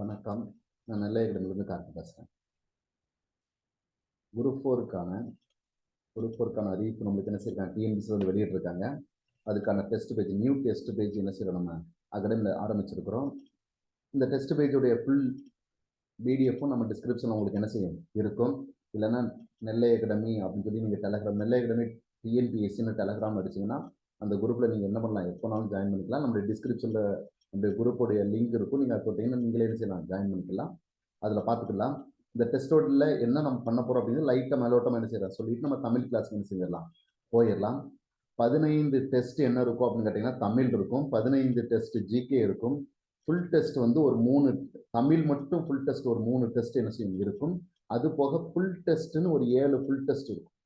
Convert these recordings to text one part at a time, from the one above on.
வணக்கம். நான் நெல்லையிடமிருந்து கார்த்தி பேசுகிறேன் குரூப் ஃபோருக்கான குரூப் ஃபோருக்கான அறிவிப்பு நம்மளுக்கு என்ன செய்யிருக்காங்க டிஎன்பிசி வந்து வெளியிட்டிருக்காங்க. அதுக்கான test page new test page என்ன செய்யறோம் நம்ம? அகாடமியில் ஆரம்பிச்சிருக்கிறோம். இந்த டெஸ்ட் பேஜுடைய ஃபுல் பிடிஎஃப்பும் நம்ம டிஸ்கிரிப்ஷனில் உங்களுக்கு என்ன செய்யும்? இருக்கும். இல்லைன்னா நெல்லை அகாடமி அப்படின்னு சொல்லி நீங்கள் டெலகிராம் நெல்லை அகாடமி டிஎன்பிஎஸ்சின்னு டெலகிராம் அடிச்சிங்கன்னா அந்த குரூப்பில் நீங்கள் என்ன பண்ணலாம்? எப்போனாலும் ஜாயின் பண்ணிக்கலாம். நம்மளுடைய டிஸ்கிரிப்ஷனில் இந்த குரூப்போடைய லிங்க் இருக்கும். நீங்கள் அதை தொட்டிங்கன்னா நீங்களே என்ன செய்யலாம்? ஜாயின் பண்ணிக்கலாம். அதில் பார்த்துக்கலாம். இந்த டெஸ்டோடில் என்ன நம்ம பண்ண போகிறோம் அப்படின்னு லைட்டாக மேலோட்டமாக என்ன செய்யலாம்? சொல்லிட்டு நம்ம தமிழ் கிளாஸ் என்ன செஞ்சிடலாம்? போயிடலாம். பதினைந்து டெஸ்ட் என்ன இருக்கும் அப்படின்னு கேட்டிங்கன்னா தமிழ் இருக்கும். பதினைந்து டெஸ்ட் ஜிகே இருக்கும். ஃபுல் டெஸ்ட் வந்து ஒரு மூணு தமிழ் மட்டும் ஃபுல் டெஸ்ட் ஒரு மூணு டெஸ்ட் என்ன செய்யும்? இருக்கும். அது போக ஃபுல் டெஸ்ட்னு ஒரு ஏழு ஃபுல் டெஸ்ட் இருக்கும்.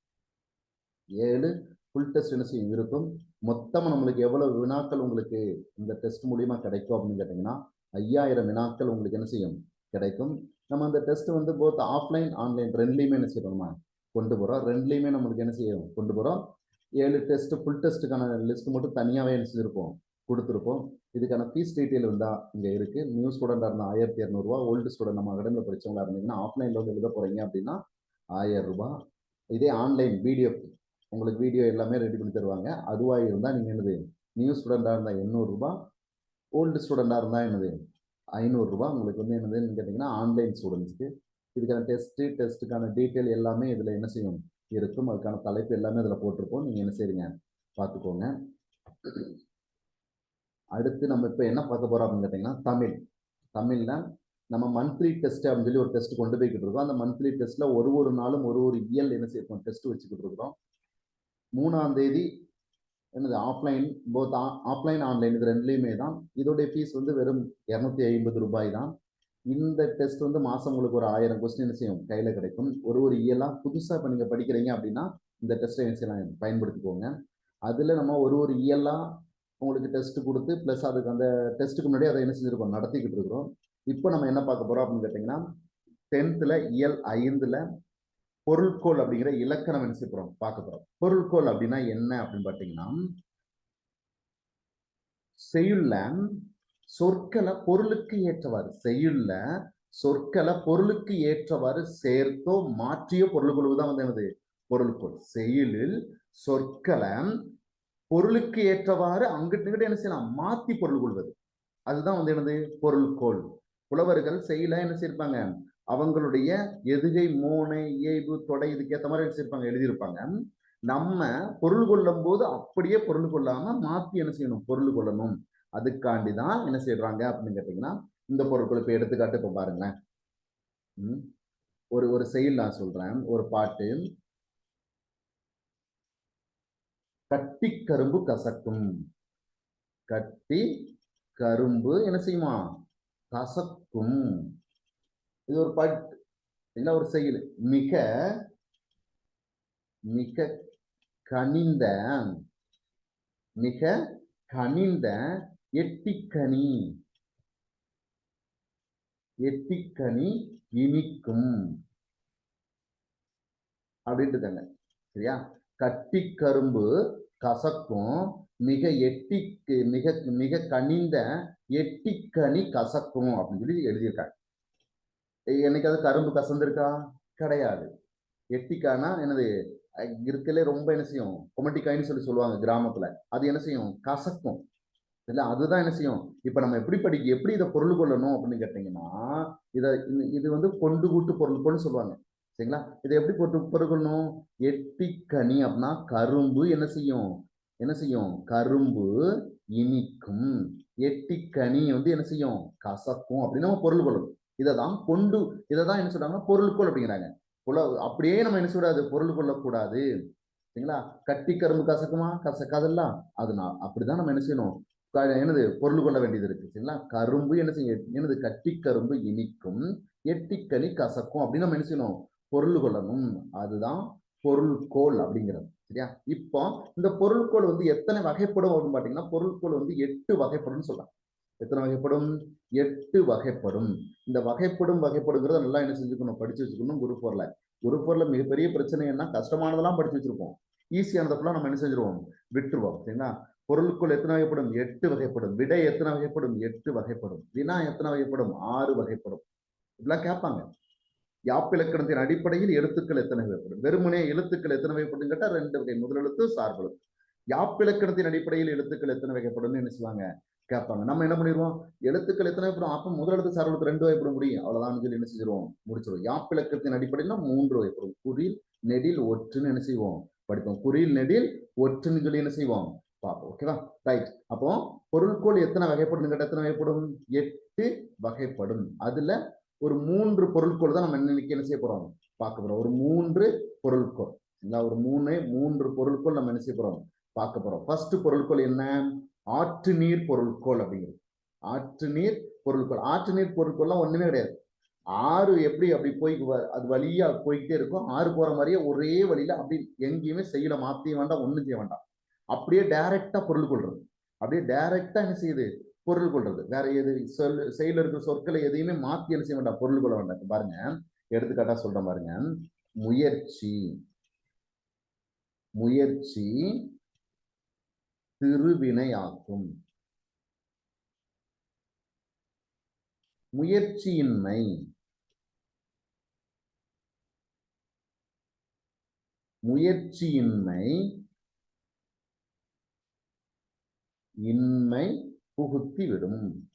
ஏழு ஃபுல் டெஸ்ட் என்ன செய்யும்? இருக்கும். மொத்தமாக நம்மளுக்கு எவ்வளவு வினாக்கள் உங்களுக்கு இந்த டெஸ்ட் மூலியமாக கிடைக்கும் அப்படின்னு கேட்டிங்கன்னா ஐயாயிரம் வினாக்கள் உங்களுக்கு என்ன செய்யும்? கிடைக்கும். நம்ம அந்த டெஸ்ட் வந்து போத் ஆஃப்லைன் ஆன்லைன் ரெண்டுலேயுமே என்ன செய்யணுமா கொண்டு போகிறோம் ரெண்டுலேயுமே நம்மளுக்கு என்ன செய்யும்? கொண்டு போகிறோம் ஏழு டெஸ்ட் ஃபுல் டெஸ்ட்டுக்கான லிஸ்ட் மட்டும் தனியாகவே என்ன செஞ்சுருப்போம்? கொடுத்துருப்போம். இதுக்கான ஃபீஸ் டீட்டெயில் இருந்தால் இங்கே இருக்குது நியூ ஸ்டூடெண்டாக இருந்தால் ஆயிரத்தி இரநூறுவா ஓல்டு ஸ்டூடெண்ட் நம்ம அகாடமியில் படித்தவங்களா இருந்தீங்கன்னா ஆஃப்லைனில் வந்து எழுத போகிறீங்க அப்படின்னா ஆயிரம் ரூபாய் இதே ஆன்லைன் பிடிஎஃப் உங்களுக்கு வீடியோ எல்லாமே ரெடி பண்ணி தருவாங்க. அதுவாக இருந்தால் நீங்கள் என்னது? நியூ ஸ்டூடெண்ட்டாக இருந்தால் எண்ணூறுரூபா ஓல்டு ஸ்டூடெண்ட்டாக இருந்தால் என்னது? ஐநூறுரூபா உங்களுக்கு வந்து என்னதுன்னு கேட்டிங்கன்னா ஆன்லைன் ஸ்டூடெண்ட்ஸ்க்கு இதுக்கான டெஸ்ட்டு டெஸ்ட்டுக்கான டீட்டெயில் எல்லாமே இதில் என்ன செய்யும்? இருக்கும். அதுக்கான தலைப்பு எல்லாமே அதில் போட்டிருப்போம். நீங்கள் என்ன செய்றீங்க? பார்த்துக்கோங்க. அடுத்து நம்ம இப்போ என்ன பார்க்க போகிறோம் அப்படின்னு கேட்டிங்கன்னா தமிழ். தமிழில் நம்ம மந்த்லி டெஸ்ட் அப்படின்னு சொல்லி ஒரு டெஸ்ட் கொண்டு போய்கிட்டு இருக்கோம். அந்த மந்த்லி டெஸ்ட்டில் ஒரு ஒரு நாளும் ஒரு ஒரு இயல் என்ன செய்யணும் டெஸ்ட் வச்சுக்கிட்டு இருக்கிறோம். மூணாம் தேதி என்னது ஆஃப்லைன் போத் ஆஃப்லைன் ஆன்லைன் இது ரெண்டுலேயுமே தான். இதோடைய ஃபீஸ் வந்து வெறும் இரநூத்தி ஐம்பது ரூபாய் தான். இந்த டெஸ்ட் வந்து மாதம் உங்களுக்கு ஒரு ஆயிரம் கொஸ்டின் செய்யும்? கையில் கிடைக்கும். ஒரு ஒரு இயலாக புதுசாக இப்போ நீங்கள் படிக்கிறீங்க அப்படின்னா இந்த டெஸ்ட்டை என்ன பயன்படுத்திக்கோங்க. அதில் நம்ம ஒரு ஒரு இயலாக உங்களுக்கு டெஸ்ட் கொடுத்து ப்ளஸ் அதுக்கு அந்த டெஸ்ட்டுக்கு முன்னாடி அதை என்ன செஞ்சுருக்கோம்? நடத்திக்கிட்டு இருக்கிறோம். இப்போ நம்ம என்ன பார்க்க போகிறோம் அப்படின்னு கேட்டிங்கன்னா டென்த்தில் இயல் ஐந்தில் பொருட்கோள் அப்படிங்கிற இலக்கணம் என்ன செய்ய போறோம்? பார்க்க போறோம். பொருள்கோள் அப்படின்னா என்ன அப்படின்னு பார்த்தீங்கன்னா செய்யுள்ள சொற்களை பொருளுக்கு ஏற்றவாறு செய்யுள்ள சொற்களை பொருளுக்கு ஏற்றவாறு சேர்த்தோ மாற்றியோ பொருள் கொள்வதுதான் வந்து எனது பொருள்கோள். செய்யுளில் சொற்களை பொருளுக்கு ஏற்றவாறு அங்கிட்டு என்ன செய்யலாம்? மாத்தி பொருள் கொள்வது. அதுதான் வந்து என்னது? பொருள்கோள். புலவர்கள் செய்யல என்ன செய்யிருப்பாங்க? அவங்களுடைய எதுகை மோனை இயைபு தொடை இதுக்கேற்ற மாதிரி வச்சிருப்பாங்க எழுதியிருப்பாங்க. நம்ம பொருள் கொள்ளும் போது அப்படியே பொருள் கொள்ளாம மாத்தி என்ன செய்யணும்? பொருள் கொள்ளணும். அதுக்காண்டி தான் என்ன செய்யறாங்க அப்படின்னு கேட்டீங்கன்னா இந்த பொருட்கள் இப்ப எடுத்துக்காட்டு இப்ப பாருங்களேன். ஒரு ஒரு செயல் நான் சொல்றேன். ஒரு பாட்டு. கட்டி கரும்பு கசக்கும். கட்டி கரும்பு என்ன செய்யுமா? கசக்கும். இது ஒரு பாட்டு என்ன ஒரு செயல்? மிக மிக கனிந்த மிக கனிந்த எட்டிக்கனி. எட்டிக்கனி இனிக்கும். அப்படின்ட்டு தாங்க. சரியா? கட்டி கரும்பு கசக்கும். மிக எட்டி மிக மிக கனிந்த எட்டிக்கனி கசக்கும் அப்படின்னு சொல்லி எழுதியிருக்காங்க. என்னைக்காவது கரும்பு கசந்திருக்கா? கிடையாது. எட்டிக்கானா என்னது இருக்கலே ரொம்ப என்ன செய்யும்? கொமட்டிக்காயின்னு சொல்லி சொல்லுவாங்க கிராமத்துல. அது என்ன செய்யும்? கசக்கும். இல்ல அதுதான் என்ன செய்யும்? இப்ப நம்ம எப்படி படிக்க எப்படி இதை பொருள் கொள்ளணும் அப்படின்னு கேட்டீங்கன்னா இதை இது வந்து கொண்டு கூட்டு பொருள் கொண்டு சொல்லுவாங்க. சரிங்களா? இதை எப்படி போட்டு பொருள் கொள்ளணும்? எட்டிக்கனி அப்படின்னா கரும்பு என்ன செய்யும்? என்ன செய்யும்? கரும்பு இனிக்கும். எட்டிக்கனி வந்து என்ன செய்யும்? கசக்கும் அப்படின்னு நம்ம பொருள் கொள்ளணும். இதை தான் கொண்டு இதை தான் என்ன சொல்றாங்க பொருள்கோள் அப்படிங்கிறாங்க. புல அப்படியே நம்ம என்ன சொல்றாது பொருள் கொள்ளக்கூடாது. சரிங்களா? கட்டி கரும்பு கசக்குமா? கசக்காதல்ல? அது நான் அப்படிதான் நம்ம என்ன செய்யணும். என்னது? பொருள் கொள்ள வேண்டியது இருக்கு. சரிங்களா? கரும்பு என்ன செய்யும் என்னது? கட்டி கரும்பு இனிக்கும் எட்டிக்கனி கசக்கும். அப்படின்னு நம்ம என்ன செய்யணும்? பொருள் கொள்ளணும். அதுதான் பொருள்கோள் அப்படிங்கிறது. சரியா? இப்போ இந்த பொருள்கோள் வந்து எத்தனை வகைப்படும் அப்படின்னு பாத்தீங்கன்னா பொருள்கோள் வந்து எட்டு வகைப்படும் சொல்லலாம் எத்தனை வகைப்படும்? எட்டு வகைப்படும். இந்த வகைப்படும் வகைப்படுங்கிறத நல்லா என்ன செஞ்சுக்கணும்? படிச்சு வச்சுக்கணும் குரு ஃபோர்ல குரு ஃபோர்ல மிகப்பெரிய பிரச்சனை என்ன? கஷ்டமானதெல்லாம் படிச்சு வச்சிருப்போம். ஈஸியானதை ஃபுல்லாக நம்ம என்ன செஞ்சிருவோம்? விட்டுருவோம் சரிங்களா? பொருளுக்குள் எத்தனை வகைப்படும்? எட்டு வகைப்படும். விடை எத்தனை வகைப்படும்? எட்டு வகைப்படும். வினா எத்தனை வகைப்படும்? ஆறு வகைப்படும். இப்படிலாம் கேட்பாங்க. யாப்பிலக்கணத்தின் அடிப்படையில் எழுத்துக்கள் எத்தனை வகைப்படும்? வெறுமனே எழுத்துக்கள் எத்தனை வகைப்படும் கேட்டால் ரெண்டு வகை. முதல் எழுத்து யாப்பிலக்கணத்தின் அடிப்படையில் எழுத்துக்கள் எத்தனை வகைப்படும் என்ன சொல்லுவாங்க? கேட்பாங்க. நம்ம என்ன பண்ணிடுவோம் எழுத்துக்கள் எத்தனை வகைப்படும் அப்போ முதல் எழுத்து சார்பு எழுத்து ரெண்டு வகைப்பட முடியும். அவ்வளோதான் சொல்லி என்ன செஞ்சிருவோம்? முடிச்சிருவோம். யாப்பிலக்கத்தின் அடிப்படையில் மூன்று வகைப்படும் குறில் நெடில் ஒற்றுன்னு என்ன செய்வோம்? படிப்போம். குறில் நெடில் ஒற்றுன்னு சொல்லி என்ன செய்வோம்? பார்ப்போம். ஓகேவா ரைட் அப்போ பொருட்கோள் எத்தனை வகைப்படும்? கேட்ட எத்தனை வகைப்படும்? எட்டு வகைப்படும். அதுல ஒரு மூன்று பொருட்கோள் தான் நம்ம இன்னைக்கு என்ன செய்ய போறோம்? பார்க்க போறோம். ஒரு மூன்று பொருட்கோள் இல்லை ஒரு மூணு மூன்று பொருட்கோள் நம்ம என்ன செய்ய போறோம்? பார்க்க போறோம். ஃபர்ஸ்ட் பொருட்கோள் என்ன? ஆற்று நீர் பொருட்கோள் அப்படிங்கிறது. ஆற்று நீர் பொருட்கோள் ஆற்று நீர் பொருட்கோள்லாம் ஒண்ணுமே கிடையாது. ஆறு எப்படி அப்படி போய் அது வழியா போய்கிட்டே இருக்கும் ஆறு போற மாதிரியே ஒரே வழியில அப்படி எங்கேயுமே செய்யல மாத்திய வேண்டாம் ஒண்ணும் செய்ய வேண்டாம். அப்படியே டைரக்டா பொருள் கொள்றது. அப்படியே டைரக்டா என்ன செய்யுது? பொருள் கொள்றது. வேற எது சொல் செயல இருக்கிற சொற்களை எதையுமே மாத்தி என்ன செய்ய வேண்டாம் பொருள் கொள்ள வேண்டாம். பாருங்க. எடுத்துக்காட்டா சொல்றேன் பாருங்க. முயற்சி. முயற்சி திருவினையாக்கும். முயற்சியின்மை. முயற்சியின்மை. இன்மை புகுத்தி விடும்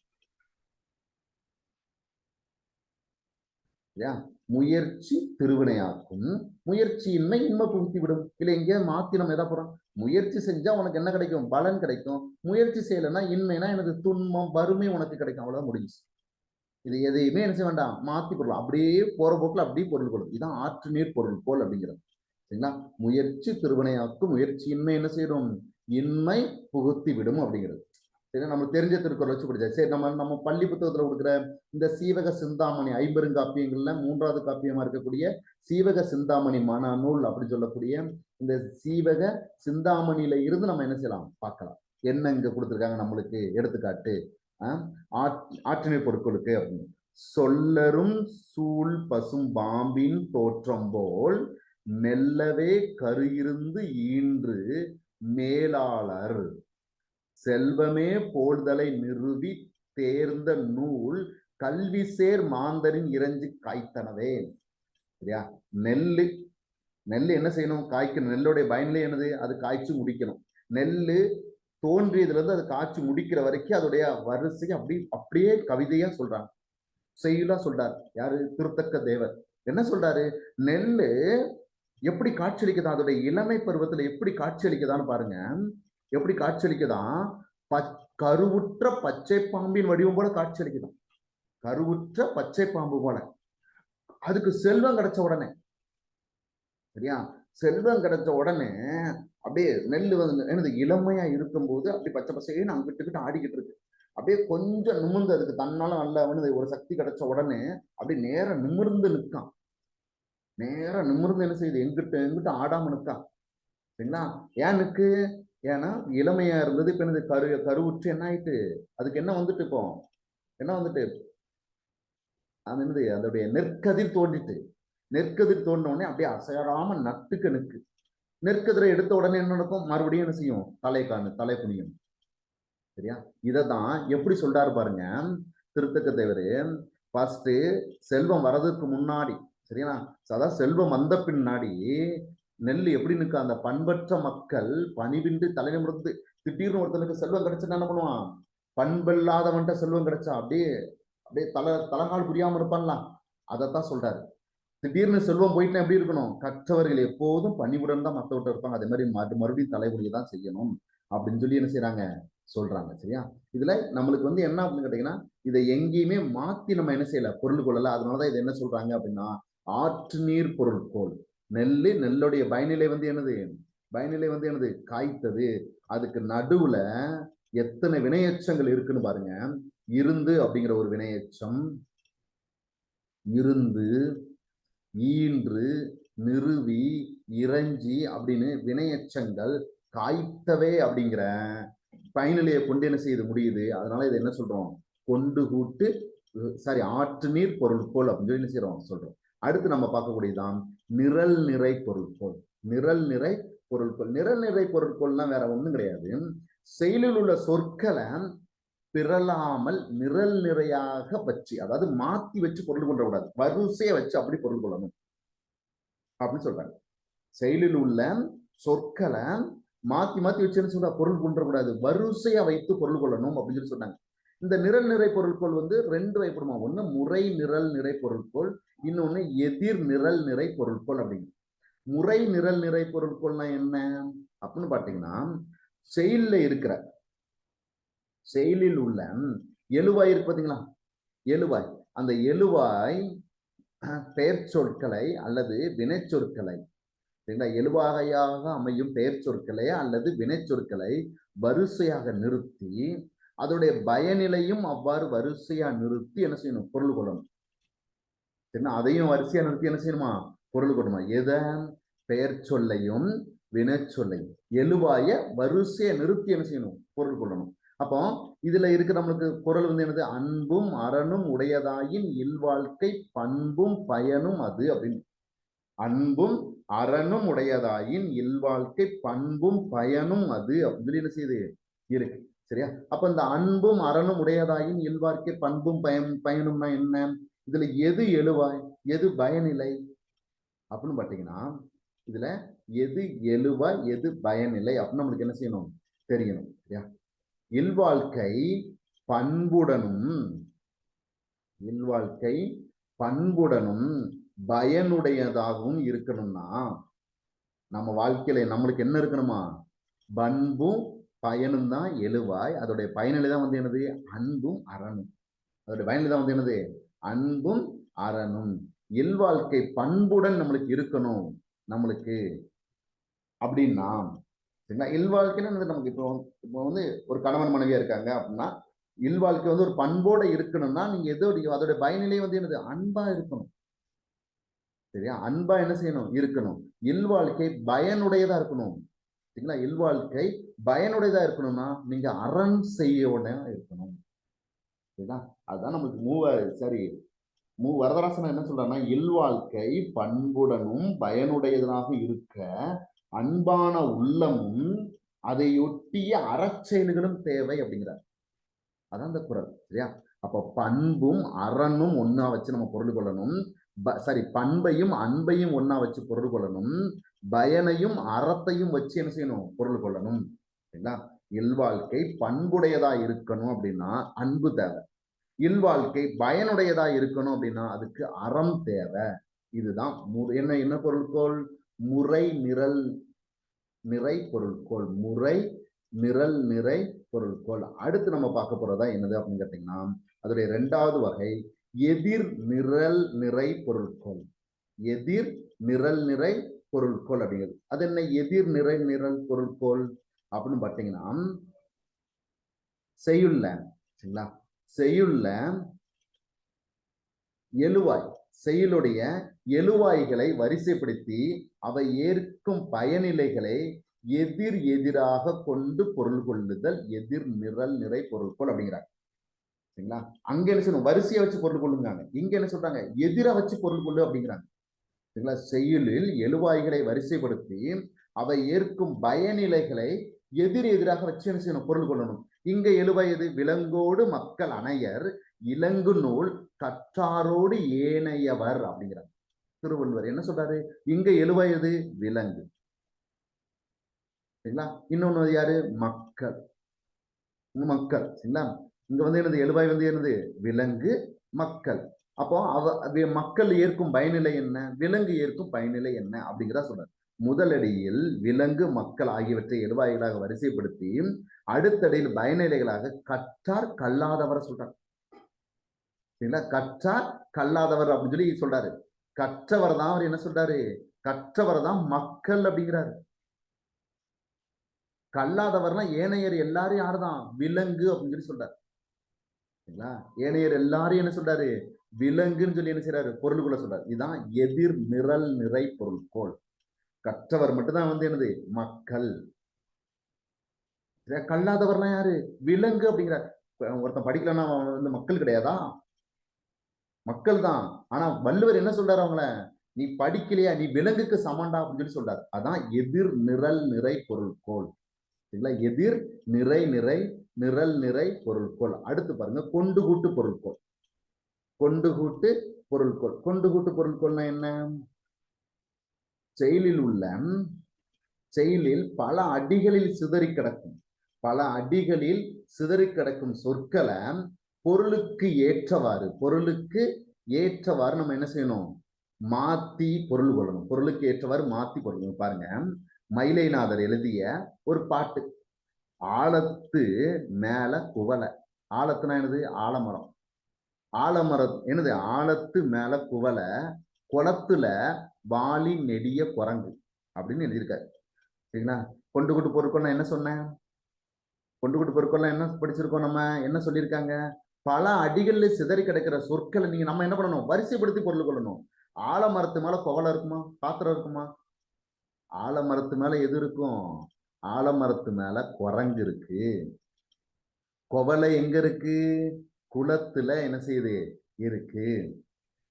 முயற்சி திருவினையாக்கும். முயற்சியின்மை இன்மை புகுத்தி விடும் எங்கேயாவது மாத்தி நம்ம எதா போறோம்? முயற்சி செஞ்சா உனக்கு என்ன கிடைக்கும்? பலன் கிடைக்கும். முயற்சி செய்யலைன்னா இன்மைனா எனக்கு துன்பம் வறுமை உனக்கு கிடைக்கும். அவ்வளவுதான் முடிஞ்சு இது எதையுமே என்ன செய்ய வேண்டாம். மாத்தி பொருள் அப்படியே போற போக்குல அப்படியே பொருள் கொள்ளும். இதான் ஆற்று நீர் பொருள் போல் அப்படிங்கிறது. சரிங்களா? முயற்சி திருவினையாக்கும் முயற்சியின்மை என்ன செய்யணும் இன்மை புகுத்தி விடும் அப்படிங்கிறது. சரி நம்ம தெரிஞ்ச திருக்குறள் வச்சு படிச்சா சரி நம்ம நம்ம பள்ளி புத்தகத்துல கொடுக்குற இந்த சீவக சிந்தாமணி ஐம்பெருங்காப்பியங்கள்ல மூன்றாவது காப்பியமா இருக்கக்கூடிய சீவக சிந்தாமணி மனநூல் அப்படின்னு சொல்லக்கூடிய இந்த சீவக சிந்தாமணியில இருந்து நம்ம என்ன செய்யலாம்? பார்க்கலாம். என்ன இங்க கொடுத்துருக்காங்க நம்மளுக்கு? எடுத்துக்காட்டு ஆற்றினை பொருட்களுக்கு அப்படின்னு. சொல்லரும் சூழ் பசும் பாம்பின் தோற்றம் போல் மெல்லவே கருகிருந்து ஈன்று மேலாளர். செல்வமே போடுதலை நிறுவி தேர்ந்த நூல் கல்வி சேர் மாந்தரின் இறைஞ்சி காய்த்தனவே. சரியா? நெல்லு. நெல் என்ன செய்யணும்? காய்க்கணும். நெல்லுடைய பயனிலே என்னது? அது காய்ச்சி முடிக்கணும். நெல்லு தோன்றியதுல இருந்து அது காய்ச்சி முடிக்கிற வரைக்கும் அதோடைய வரிசை அப்படி அப்படியே கவிதையா சொல்றாங்க. செய்யுளா சொல்றாரு. யாரு? திருத்தக்க தேவர். என்ன சொல்றாரு? நெல்லு எப்படி காட்சியளிக்குதா? அதோடைய இளமை பருவத்துல எப்படி காட்சியளிக்குதான்னு பாருங்க. எப்படி காட்சியளிக்குதான் பச் கருவுற்ற பச்சை பாம்பின் வடிவம் போல காட்சியளிக்குதான் கருவுற்ற பச்சை பாம்பு போல. அதுக்கு செல்வம் கிடைச்ச உடனே சரியா? செல்வம் கிடைச்ச உடனே அப்படியே நெல் வந்து எனது இளமையா இருக்கும்போது அப்படி பச்சை பசைன்னு அங்கிட்டு கிட்ட ஆடிக்கிட்டு இருக்கு. அப்படியே கொஞ்சம் நிமிர்ந்து அதுக்கு தன்னால நல்ல வந்து ஒரு சக்தி கிடைச்ச உடனே அப்படி நேரம் நிமிர்ந்து நிற்கான் நேரம் நிமிர்ந்து என்ன செய்யுது எங்கிட்ட எங்கிட்ட ஆடாம நிற்கா சரிங்களா? ஏன் நிற்கு ஏன்னா இளமையா இருந்தது இப்ப என்னது கரு கருவுற்று என்ன ஆயிட்டு அதுக்கு என்ன வந்துட்டு இப்போ? என்ன வந்துட்டு? அது என்னது? அதோடைய நெற்கதிர் தோண்டிட்டு நெற்கதிர் தோண்டின உடனே அப்படியே அசையாம நட்டுக்கு நிற்கு நெற்கதிரை எடுத்த உடனே என்ன நடக்கும்? மறுபடியும் என்ன செய்யும்? தலை காணு தலை குனியும். சரியா? இதை தான் எப்படி சொல்றாரு பாருங்க திருத்தக்க தேவரு. ஃபர்ஸ்ட் செல்வம் வர்றதுக்கு முன்னாடி சரியா? சதா செல்வம் வந்த பின்னாடி நெல் எப்படி நிற்க அந்த பண்பற்ற மக்கள் பணிவின்றி தலை நிமிர்ந்து திடீர்னு ஒருத்தனுக்கு செல்வம் கிடைச்சுன்னா என்ன பண்ணுவான்? பண்பில்லாதவன்ட்ட செல்வம் கிடைச்சா அப்படியே அப்படியே தலை தலைகால் புரியாமல் இருப்பான்லாம். அதைத்தான் சொல்றாரு. திடீர்னு செல்வம் போயிட்டு எப்படி இருக்கணும்? கற்றவர்கள் எப்போதும் பணிவுடன் தான் மற்றவர்கிட்ட இருப்பாங்க. அதே மாதிரி மறு மறுபடியும் தலைமுறையை தான் செய்யணும் அப்படின்னு சொல்லி என்ன செய்யறாங்க சொல்றாங்க. சரியா? இதுல நம்மளுக்கு வந்து என்ன அப்படின்னு கேட்டீங்கன்னா இதை எங்கேயுமே மாத்தி நம்ம என்ன செய்யல? பொருள் கொள்ளல. அதனாலதான் இது என்ன சொல்றாங்க அப்படின்னா ஆற்று நீர் பொருட்கோள் நெல்லு நெல்லுடைய பயனிலை வந்து என்னது? பயனிலை வந்து என்னது? காய்த்தது. அதுக்கு நடுவுல எத்தனை வினையச்சங்கள் இருக்குன்னு பாருங்க. இருந்து அப்படிங்கிற ஒரு வினையச்சம். இருந்து ஈன்று நிறுவி இறைஞ்சி அப்படின்னு வினையச்சங்கள் காய்த்தவே அப்படிங்கிற பயனிலையை கொண்டு என்ன செய்யுது? முடியுது. அதனால இதை என்ன சொல்றோம்? கொண்டு கூட்டு சாரி ஆற்று நீர் பொருள் போல் அப்படின்னு சொல்லி என்ன செய்யறோம் சொல்றோம். அடுத்து நம்ம பார்க்கக்கூடியதான் நிரல் நிறை பொருட்கோள் நிரல் நிறை பொருட்கோள் நிரல் நிறை பொருட்கோள்லாம் வேற ஒன்றும் கிடையாது. செயலில் உள்ள சொற்களை பிறலாமல் நிரல் நிறையாக வச்சு அதாவது மாத்தி வச்சு பொருள் கொள்ள கூடாது வரிசையை வச்சு அப்படி பொருள் கொள்ளணும். அப்படின்னு சொல்றாங்க. செயலில் உள்ள சொற்களை மாத்தி மாத்தி வச்சு என்ன பொருள் கொண்டு கூடாது வரிசையா வைத்து பொருள் கொள்ளணும் அப்படின்னு சொல்லி சொன்னாங்க. இந்த நிரல் நிறை பொருட்கள் வந்து ரெண்டு வகைப்படுமா ஒன்று முறை நிரல் நிறை பொருட்கள் இன்னொன்று எதிர் நிரல் நிறை பொருட்கள் அப்படிங்க முறை நிரல் நிறை பொருட்கள்னா என்ன? அப்படின்னு பார்த்தீங்கன்னா செயலில் இருக்கிற செயலில் உள்ள எழுவாய் இருக்கு பார்த்தீங்களா எழுவாய். அந்த எழுவாய் பெயர் சொற்களை அல்லது வினை சொற்களை சரிங்களா? எழுவாகையாக அமையும் பெயர் சொற்களை அல்லது வினை சொற்களை வரிசையாக நிறுத்தி அதோடைய பயனிலையும் அவ்வாறு வரிசையா நிறுத்தி என்ன செய்யணும்? பொருள் கொள்ளணும். சரிங்களா அதையும் வரிசையா நிறுத்தி என்ன செய்யணுமா? பொருள் கொள்ளணும்? எதை பெயர் சொல்லையும் வினைச்சொல்லையும் எழுவாய வரிசையை நிறுத்தி என்ன செய்யணும்? பொருள் கொள்ளணும். அப்போ இதுல இருக்கு நம்மளுக்கு குரல் வந்து என்னது? அன்பும் அறனும் உடையதாயின் இல்வாழ்க்கை பண்பும் பயனும் அது அப்படின்னு. அன்பும் அறனும் உடையதாயின் இல்வாழ்க்கை பண்பும் பயனும் அது அப்படின்னு சொல்லி என்ன செய்யுது? இருக்கு. சரியா? அப்ப இந்த அன்பும் அறனும் உடையதாயின் இல்வாழ்க்கை பண்பும் பயன் பயனும்னா என்ன? இதுல எது எழுவாய்? எது பயனிலை? அப்படின்னு பாத்தீங்கன்னா இதுல எது எழுவாய்? எது பயனிலை? அப்படின்னு நம்மளுக்கு என்ன செய்யணும்? தெரியணும் சரியா? இல்வாழ்க்கை பண்புடனும் இல்வாழ்க்கை பண்புடனும் பயனுடையதாகவும் இருக்கணும்னா நம்ம வாழ்க்கையில நம்மளுக்கு என்ன இருக்கணுமா? பண்பும் பயனும் தான் எழுவாய். அதோடைய பயனிலை தான் வந்து என்னது? அன்பும் அறனும் அதோடைய பயனிலை தான் வந்து என்னது? அன்பும் அறனும் இல்வாழ்க்கை பண்புடன் நம்மளுக்கு இருக்கணும். நம்மளுக்கு அப்படின்னா சரிங்களா? இல்வாழ்க்கைன்னு என்னது நமக்கு? இப்போ இப்போ வந்து ஒரு கணவன் மனைவியா இருக்காங்க அப்படின்னா இல்வாழ்க்கை வந்து ஒரு பண்போட இருக்கணும்னா நீங்க எதோடைய அதோட பயனிலை வந்து என்னது? அன்பா இருக்கணும். சரியா? அன்பா என்ன செய்யணும்? இருக்கணும். இல்வாழ்க்கை பயனுடையதா இருக்கணும். சரிங்களா? இல்வாழ்க்கை பயனுடையதா இருக்கணும்னா நீங்க செய்ய உடனே இருக்கணும். சரிங்களா? அதுதான் நமக்கு மூவ சரி மூ வரதராசன் என்ன சொல்றாருன்னா இல்வாழ்க்கை பண்புடனும் பயனுடையதாக இருக்க அன்பான உள்ளமும் அதையொட்டிய அறச்செயல்களும் தேவை அப்படிங்கிறார். அதான் அந்த குரல் சரியா? அப்ப பண்பும் அறனும் ஒன்னா வச்சு நம்ம பொருள் கொள்ளணும். ப- சாரி பண்பையும் அன்பையும் ஒன்னா வச்சு பொருள் கொள்ளணும். பயனையும் அறத்தையும் வச்சு என்ன செய்யணும்? பொருள் கொள்ளணும். சரிங்களா இல்வாழ்க்கை பண்புடையதா இருக்கணும் அப்படின்னா அன்பு தேவை. இல்வாழ்க்கை பயனுடையதா இருக்கணும் அப்படின்னா அதுக்கு அறம் தேவை. இதுதான் என்ன என்ன பொருட்கோள் முறை நிரல் நிறை பொருட்கோள் முறை நிரல் நிறை பொருட்கோள் அடுத்து நம்ம பார்க்க போறதா என்னது அப்படின்னு கேட்டீங்கன்னா அதோடைய இரண்டாவது வகை எதிர் நிரல் நிறை பொருட்கோள் எதிர் நிரல் நிறை பொருட்கோள் அப்படிங்கிறது. அது என்ன? எதிர் நிறை நிரல் பொருட்கோள் அப்படின்னு பார்த்தீங்கன்னா செய்யுள்ள சரிங்களா? செய்யுள்ள எழுவாய் செயலுடைய எழுவாய்களை வரிசைப்படுத்தி அவை ஏற்கும் பயனிலைகளை எதிர் எதிராக கொண்டு பொருள் கொள்ளுதல் எதிர் நிரல் நிறை பொருட்கோள் அப்படிங்கிறாங்க. சரிங்களா? அங்க என்ன சொல்லணும் வரிசையை வச்சு பொருள் கொள்ளுங்கிறாங்க. இங்க என்ன சொல்றாங்க? எதிர வச்சு பொருள் கொள்ளு அப்படிங்கிறாங்க. சரிங்களா? செய்யுளில் எழுவாய்களை வரிசைப்படுத்தி அவை ஏற்கும் பயனிலைகளை எதிர் எதிராக வச்சு என்ன செய்யணும்? பொருள் கொள்ளணும். இங்க எழுவயது விலங்கோடு மக்கள் அணையர் இலங்கு நூல் கற்றாரோடு ஏனையவர் அப்படிங்கிறார் திருவள்ளுவர் என்ன சொல்றாரு? இங்க எழுவயது விலங்கு. சரிங்களா? இன்னொன்னு யாரு? மக்கள். மக்கள். சரிங்களா? இங்க வந்து என்னது? எழுவாய் வந்து என்னது? விலங்கு மக்கள். அப்போ அவ மக்கள் ஏற்கும் பயனிலை என்ன? விலங்கு ஏற்கும் பயனிலை என்ன? அப்படிங்கிறத சொல்றாரு. முதலடியில் விலங்கு மக்கள் ஆகியவற்றை எழுவாய்களாக வரிசைப்படுத்தி அடுத்தடியில் பயனிலைகளாக கற்றார் கல்லாதவரை சொல்றார் சரிங்களா? கற்றார் கல்லாதவர் அப்படின்னு சொல்லி சொல்றாரு. கற்றவர் தான் அவர் என்ன சொல்றாரு? கற்றவர் தான் மக்கள் அப்படிங்கிறாரு. கல்லாதவர்னா ஏனையர் எல்லாரும் யாருதான்? விலங்கு அப்படின்னு சொல்லி சொல்றாரு. சரிங்களா? ஏனையர் எல்லாரும் என்ன சொல்றாரு? விலங்குன்னு சொல்லி என்ன செய்யறாரு பொருளுக்குள்ள சொல்றாரு. இதுதான் எதிர் நிரல் நிறை பொருட்கோள் கற்றவர் மட்டும்தான் வந்து என்னது? மக்கள். சரியா? கல்லாதவர்லாம் யாரு? விலங்கு அப்படிங்கிறார் ஒருத்தன் படிக்கலன்னா அவன் வந்து மக்கள் கிடையாதா? மக்கள் தான். ஆனா வள்ளுவர் என்ன சொல்றாரு அவங்கள? நீ படிக்கலையா? நீ விலங்குக்கு சமண்டா அப்படின்னு சொல்லி சொல்றாரு. அதான் எதிர் நிரல் நிறை பொருள்கோள் சரிங்களா? எதிர் நிறை நிறை நிரல் நிறை பொருள்கோள் அடுத்து பாருங்க கொண்டு கூட்டு பொருள்கோள் கொண்டு கூட்டு பொருள்கோள் கொண்டு கூட்டு பொருள்கோள்னா என்ன? செயலில் உள்ள செயலில் பல அடிகளில் சிதறி கிடக்கும். பல அடிகளில் சிதறி கிடக்கும் சொற்களை பொருளுக்கு ஏற்றவாறு பொருளுக்கு ஏற்றவாறு நம்ம என்ன செய்யணும்? மாத்தி பொருள் கொள்ளணும். பொருளுக்கு ஏற்றவாறு மாத்தி பொருள் பாருங்க மயிலைநாதர் எழுதிய ஒரு பாட்டு. ஆழத்து மேல குவலை ஆழத்துனா என்னது? ஆலமரம். ஆலமரம் என்னது? ஆழத்து மேல குவலை குளத்துல வாலி நெடிய குரங்கு அப்படின்னு எழுதியிருக்காரு. சரிங்களா? கொண்டு கூட்டு பொருட்கள்னா என்ன சொன்னேன்? கொண்டு கூட்டு பொருட்கள்லாம் என்ன படிச்சிருக்கோம் நம்ம? என்ன சொல்லியிருக்காங்க? பல அடிகளில் சிதறி கிடக்கிற சொற்களை நீங்க நம்ம என்ன பண்ணணும்? வரிசைப்படுத்தி பொருள் கொள்ளணும். ஆலமரத்து மேல குவலை இருக்குமா? பாத்திரம் இருக்குமா? ஆலமரத்து மேல எது இருக்கும்? ஆலமரத்து மேல குரங்கு இருக்கு. குவலை எங்க இருக்கு? குளத்துல என்ன செய்யுது? இருக்கு.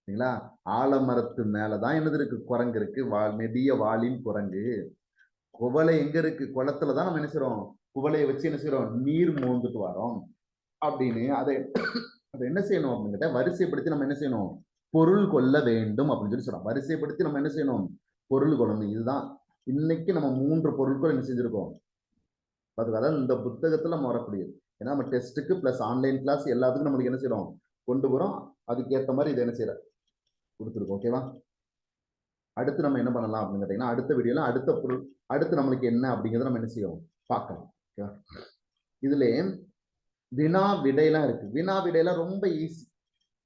சரிங்களா? ஆலமரத்து மேலதான் என்னது இருக்கு? குரங்கு இருக்கு. வா நெடிய வாளின் குரங்கு. குவலை எங்க இருக்கு? குளத்துல தான் நம்ம என்ன செய்யறோம் குவலையை வச்சு என்ன செய்யறோம் நீர் மோந்துட்டு வரோம். அப்படின்னு அதை அதை என்ன செய்யணும் அப்படிங்கிட்ட வரிசைப்படுத்தி நம்ம என்ன செய்யணும்? பொருள் கொள்ள வேண்டும் அப்படின்னு சொல்லி சொல்றோம். வரிசைப்படுத்தி நம்ம என்ன செய்யணும்? பொருள் கொள்ளணும் இதுதான். இன்னைக்கு நம்ம மூன்று பொருட்கள் என்ன செஞ்சிருக்கோம்? அதுக்காக அதாவது இந்த புத்தகத்துல நம்ம வரக்கூடியது. ஏன்னா நம்ம டெஸ்ட்டுக்கு ப்ளஸ் ஆன்லைன் கிளாஸ் எல்லாத்துக்கும் நம்மளுக்கு என்ன செய்யறோம் கொண்டு போகிறோம் அதுக்கேற்ற மாதிரி இதை என்ன செய்யற கொடுத்துருக்கோம் ஓகேவா அடுத்து நம்ம என்ன பண்ணலாம் அப்படின்னு கேட்டீங்கன்னா அடுத்த வீடியோல அடுத்த பொருள் அடுத்து நம்மளுக்கு என்ன அப்படிங்கிறத நம்ம என்ன செய்யணும்? பார்க்கலாம் ஓகேவா இதுல வினா விடையெல்லாம் இருக்கு. வினா விடையெல்லாம் ரொம்ப ஈஸி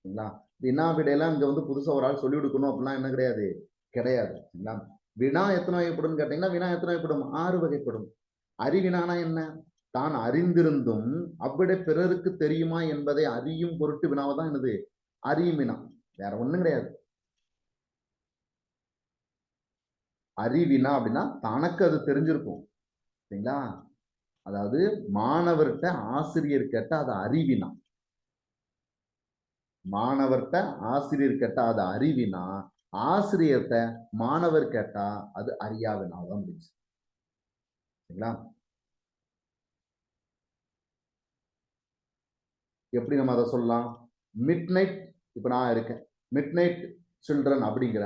சரிங்களா? வினா விடையெல்லாம் இங்க வந்து புதுசாக ஒரு ஆள் சொல்லி கொடுக்கணும் அப்படிலாம் என்ன கிடையாது? கிடையாது சரிங்களா? வினா எத்தனை வகைப்படும் கேட்டீங்கன்னா வினா எத்தனை வகைப்படும்? ஆறு வகைப்படும். அறிவினானா என்ன? தான் அறிந்திருந்தும் அவ்விட பிறருக்கு தெரியுமா என்பதை அறியும் பொருட்டு வினாவை தான் என்னது? அறியும் வினா. வேற ஒன்றும் கிடையாது. அறிவினா அப்படின்னா தனக்கு அது தெரிஞ்சிருக்கும். சரிங்களா? அதாவது மாணவர்கிட்ட ஆசிரியர் கேட்ட அது அறிவினா. மாணவர்கிட்ட ஆசிரியர் கேட்டா அது அறிவினா ஆசிரியர்கிட்ட மாணவர் கேட்டா அது அறியாவினாதான் முடிஞ்சு சரிங்களா? எப்படி நம்ம அதை சொல்லலாம்? மிட் நைட் இப்போ நான் இருக்கேன். மிட் நைட் சில்ட்ரன் அப்படிங்கிற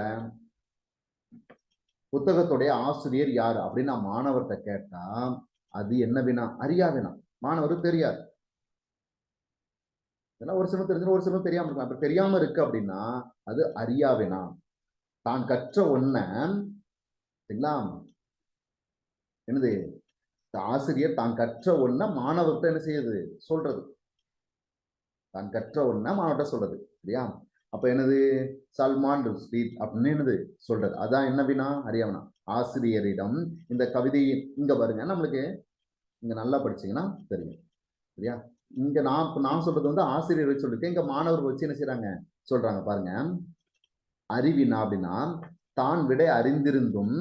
புத்தகத்துடைய ஆசிரியர் யார் அப்படின்னு நான் மாணவர்கிட்ட கேட்டா அது என்ன வினா? அறியா வினா. மாணவருக்கு தெரியாது. ஏன்னா ஒரு சிலர் தெரிஞ்சு ஒரு சிலர் தெரியாம இருக்கும் அப்ப தெரியாம இருக்கு அப்படின்னா அது அறியா வினா. தான் கற்ற ஒன்ன சரிங்களா? என்னது? ஆசிரியர் தான் கற்ற ஒன்ன மாணவர்கிட்ட என்ன செய்யுது? சொல்றது. தான் கற்ற ஒன்ன மாணவர்கிட்ட சொல்றது சரியா அப்ப என்னது? சல்மான் ருஷ்டி அப்படின்னு என்னது? சொல்றது அதான் என்ன வினா? அறியாவனா ஆசிரியரிடம் இந்த கவிதையின் இங்க பாருங்க. நம்மளுக்கு இங்க நல்லா படிச்சீங்கன்னா தெரியும். சரியா? இங்க நான் நான் சொல்றது வந்து ஆசிரியர் வச்சு சொல்லிருக்கேன் இங்க மாணவர் வச்சு என்ன செய்யறாங்க சொல்றாங்க பாருங்க. அறிவினா அப்படின்னா தான் விடை அறிந்திருந்தும்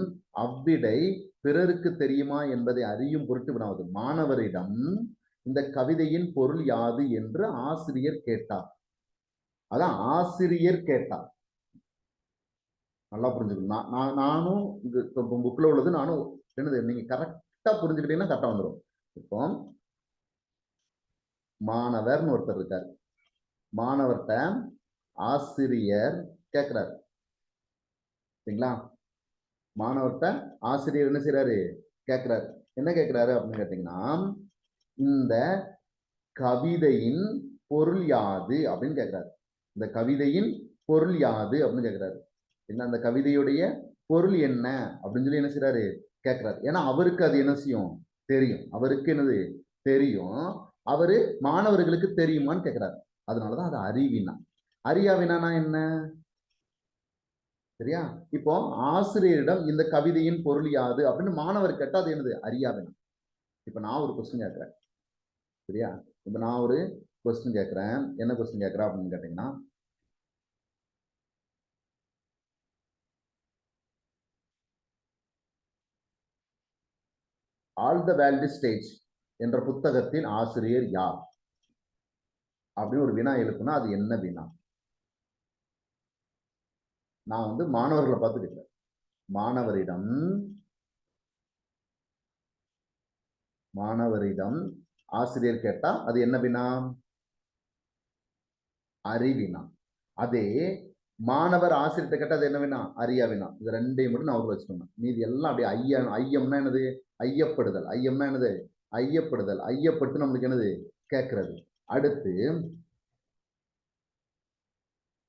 அவ்விடை பிறருக்கு தெரியுமா என்பதை அறியும் பொருட்டு வினாவது. மாணவரிடம் இந்த கவிதையின் பொருள் யாது என்று ஆசிரியர் கேட்டார். அதான் ஆசிரியர் கேட்டார். நல்லா புரிஞ்சுக்கணும். நான் நான் நானும் இது புக்கில் உள்ளது நானும் என்னது நீங்க கரெக்டா புரிஞ்சுக்கிட்டீங்கன்னா கரெக்டா வந்துடும் இப்போ மாணவர்னு ஒருத்தர் இருக்கார். மாணவர்கிட்ட ஆசிரியர் கேட்கிறார் சரிங்களா? மாணவர்கிட்ட ஆசிரியர் என்ன செய்யறாரு கேட்கிறார் என்ன கேட்கிறாரு அப்படின்னு கேட்டீங்கன்னா இந்த கவிதையின் பொருள் யாது அப்படின்னு கேட்கிறாரு இந்த கவிதையின் பொருள் யாது அப்படின்னு கேட்கிறாரு என்ன அந்த கவிதையுடைய பொருள் என்ன அப்படின்னு சொல்லி என்ன செய்யறாரு கேட்கிறாரு ஏன்னா அவருக்கு அது என்ன செய்யும்? தெரியும். அவருக்கு என்னது? தெரியும். அவரு மாணவர்களுக்கு தெரியுமான்னு கேட்கிறாரு அதனாலதான் அது அறிவினா. அறியாவினா என்ன? சரியா? இப்போ ஆசிரியரிடம் இந்த கவிதையின் பொருள் யாது அப்படின்னு மாணவர் கேட்டா அது என்னது? அறியாவினா. இப்ப நான் ஒரு கொஸ்டின் கேட்கிறேன் சரியா? இப்ப நான் ஒரு கொஸ்டின் கேட்கிறேன் என்ன கொஸ்டின் கேட்கிறேன் அப்படின்னு கேட்டீங்கன்னா ஆல் த வேல்டு ஸ்டேஜ் என்ற புத்தகத்தின் ஆசிரியர் யார்? அப்படின்னு ஒரு வினா எழுப்புனா அது என்ன வினா? நான் வந்து மாணவர்களை பார்த்து மாணவரிடம் மாணவரிடம் ஆசிரியர் கேட்டா அது என்ன வினா? அறிவினா. அதே மாணவர் ஆசிரியர்கிட்ட கேட்டது அது என்ன வினா இது ரெண்டையும் மட்டும் நான் வச்சுக்கணும் மீதி எல்லாம் அப்படியே ஐயா ஐயம்னா என்னது? ஐயப்படுதல். ஐயம்னா என்னது? ஐயப்படுதல். ஐயப்பட்டு நம்மளுக்கு என்னது? கேட்கறது அடுத்து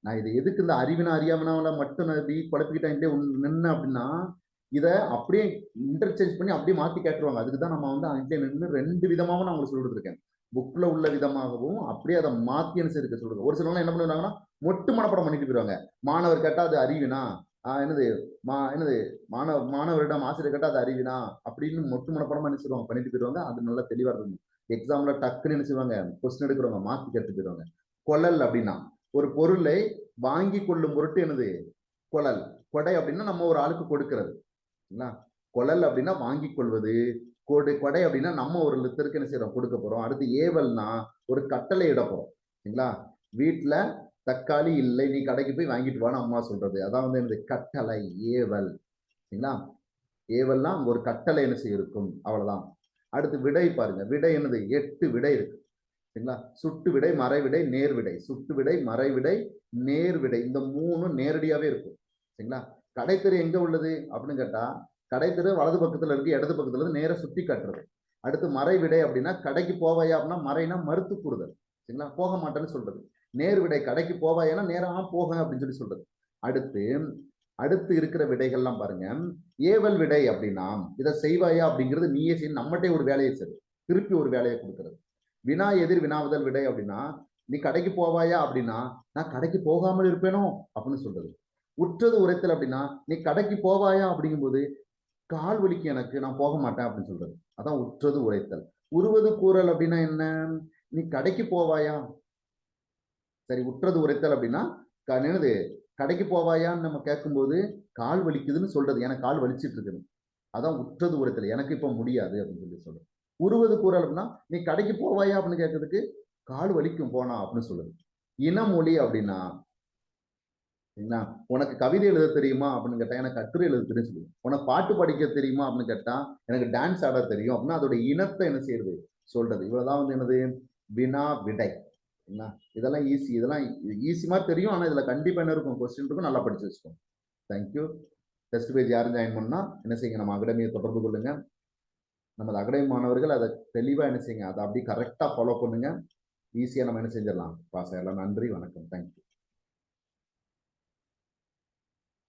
நான் இது எதுக்கு இந்த அறிவினா அறியாமனால மட்டும் நான் இப்படி குழப்பிக்கிட்டேன் நின்று அப்படின்னா இதை அப்படியே இன்டர்சேஞ்ச் பண்ணி அப்படியே மாற்றி கேட்டுருவாங்க. அதுக்கு தான் நம்ம வந்து அங்கே நின்று ரெண்டு விதமாகவும் நான் உங்களுக்கு சொல்லி கொடுத்துருக்கேன். புக்ல உள்ள விதமாகவும் அப்படியே அதை மாத்தி அனுசரிக்க சொல்றது ஒரு சிலவங்க என்ன பண்ணுவாங்கன்னா மொட்டு மனப்படம் பண்ணிட்டு போயிடுவாங்க மாணவர் கேட்டா அது அறிவினா என்னது மா என்னது மாணவ மாணவரிடம் ஆசிரியர் கேட்டா அது அறிவினா அப்படின்னு மொட்டு மனப்படமா என்ன செய்வாங்க பண்ணிட்டு போயிடுவாங்க அது நல்லா தெளிவா இருக்கும். எக்ஸாம்ல டக்குன்னு என்ன செய்வாங்க கொஸ்டின் எடுக்கிறவங்க மாத்தி கேட்டு போயிடுவாங்க கொழல் அப்படின்னா ஒரு பொருளை வாங்கி கொள்ளும் பொருட்டு என்னது கொழல். கொடை அப்படின்னா நம்ம ஒரு ஆளுக்கு கொடுக்கறது. என்ன கொழல் அப்படின்னா வாங்கி கொள்வது கொடை கொடை அப்படின்னா நம்ம ஒரு லித்தருக்கு என்ன செய்யறோம் கொடுக்க போறோம். அடுத்து ஏவல்னா ஒரு கட்டளை இட போறோம். சரிங்களா? வீட்டுல தக்காளி இல்லை நீ கடைக்கு போய் வாங்கிட்டு வான்னு அம்மா சொல்றது. அதான் வந்து என்னது? கட்டளை ஏவல். சரிங்களா? ஏவல்னா அங்க ஒரு கட்டளை என்ன செய்ய இருக்கும் அவ்வளவுதான். அடுத்து விடை பாருங்க. விடை என்னது? எட்டு விடை இருக்கு. சரிங்களா? சுட்டு விடை மறைவிடை நேர்விடை சுட்டு விடை மறைவிடை நேர்விடை இந்த மூணும் நேரடியாவே இருக்கும். சரிங்களா? கடைத்தறி எங்க உள்ளது? அப்படின்னு கேட்டா கடைத்தெரு வலது பக்கத்துல இருக்கு இடது பக்கத்துல இருந்து நேர சுத்தி காட்டுறது. அடுத்து மறை விடை அப்படின்னா கடைக்கு போவாயா அப்படின்னா மறைனா மறுத்து கூடுதல் சரிங்களா? போக மாட்டேன்னு சொல்றது. நேர் விடை கடைக்கு போவாயானா நேரமா போக அப்படின்னு சொல்லி சொல்றது. அடுத்து அடுத்து இருக்கிற விடைகள்லாம் பாருங்க. ஏவல் விடை அப்படின்னா இதை செய்வாயா அப்படிங்கிறது நீயே செய்ய நம்மகிட்டே ஒரு வேலையை சரி திருப்பி ஒரு வேலையை கொடுக்கறது. வினா எதிர் வினாவுதல் விடை அப்படின்னா நீ கடைக்கு போவாயா அப்படின்னா நான் கடைக்கு போகாமல் இருப்பேனோ அப்படின்னு சொல்றது. உற்றது உரைத்தல் அப்படின்னா நீ கடைக்கு போவாயா அப்படிங்கும்போது கால் வலிக்கு எனக்கு நான் போக மாட்டேன் அப்படின்னு சொல்றது. அதான் உற்றது உரைத்தல். உருவது கூறல் அப்படின்னா என்ன? நீ கடைக்கு போவாயா? சரி உற்றது உரைத்தல் அப்படின்னா க- என்னது? கடைக்கு போவாயான்னு நம்ம கேட்கும்போது கால் வலிக்குதுன்னு சொல்றது. எனக்கு கால் வலிச்சிட்டு இருக்குது அதான் உற்றது உரைத்தல். எனக்கு இப்போ முடியாது அப்படின்னு சொல்லி சொல்றது. உருவது கூறல் அப்படின்னா நீ கடைக்கு போவாயா அப்படின்னு கேட்கறதுக்கு கால் வலிக்கும் போனா அப்படின்னு சொல்லுது இனமொழி அப்படின்னா சரிங்களா? உனக்கு கவிதை எழுத தெரியுமா அப்படின்னு கேட்டா எனக்கு கட்டுரை எழுத தெரியும் சொல்லுவேன். உனக்கு பாட்டு படிக்க தெரியுமா அப்படின்னு கேட்டா எனக்கு டான்ஸ் ஆட தெரியும். அப்படின்னா அதோட இனத்தை என்ன செய்யறது? சொல்றது. இவ்வளவுதான் வந்து என்னது? வினா விடை. சரிங்களா? இதெல்லாம் ஈஸி இதெல்லாம் ஈஸி மாதிரி தெரியும். ஆனா இதுல கண்டிப்பா என்ன இருக்கும்? கொஸ்டின் இருக்கும். நல்லா படிச்சு வச்சுக்கோங்க. தேங்க்யூ டெஸ்ட் பேஜ் யாரும் ஜாயின் பண்ணா என்ன செய்யுங்க? நம்ம அகாடமியை தொடர்பு கொள்ளுங்க. நமது அகாடமி மாணவர்கள் அதை தெளிவா என்ன செய்யுங்க? அதை அப்படி கரெக்டா ஃபாலோ பண்ணுங்க. ஈஸியா நம்ம என்ன செஞ்சிடலாம்? பாஸ் எல்லாம் நன்றி. வணக்கம். தேங்க்யூ